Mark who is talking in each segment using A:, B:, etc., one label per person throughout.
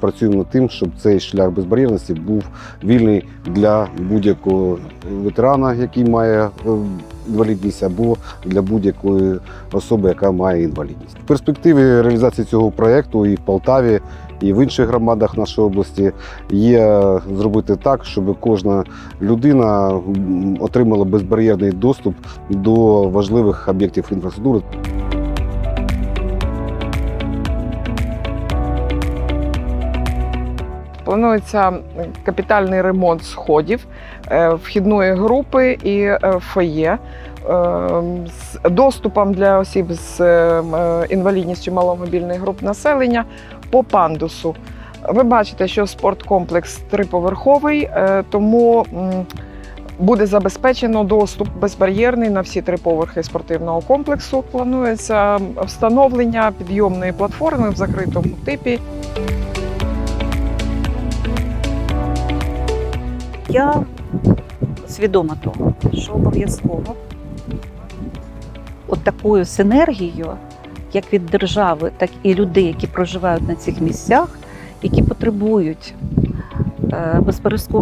A: Працюємо над тим, щоб цей шлях безбар'єрності був вільний для будь-якого ветерана, який має е, інвалідність, або для будь-якої особи, яка має інвалідність. В перспективі реалізації цього проєкту і в Полтаві, і в інших громадах нашої області є зробити так, щоб кожна людина отримала безбар'єрний доступ до важливих об'єктів інфраструктури.
B: Планується капітальний ремонт сходів, е, вхідної групи і е, фоє. е, З доступом для осіб з інвалідністю маломобільних груп населення по пандусу. Ви бачите, що спорткомплекс триповерховий, тому буде забезпечено доступ безбар'єрний на всі три поверхи спортивного комплексу. Планується встановлення підйомної платформи в закритому типі.
C: Я свідома того, що обов'язково от такою синергією, як від держави, так і людей, які проживають на цих місцях, які потребують е,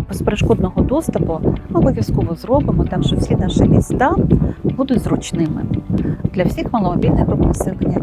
C: безперешкодного доступу, ми обов'язково зробимо так, що всі наші міста будуть зручними для всіх маломобільних груп населення.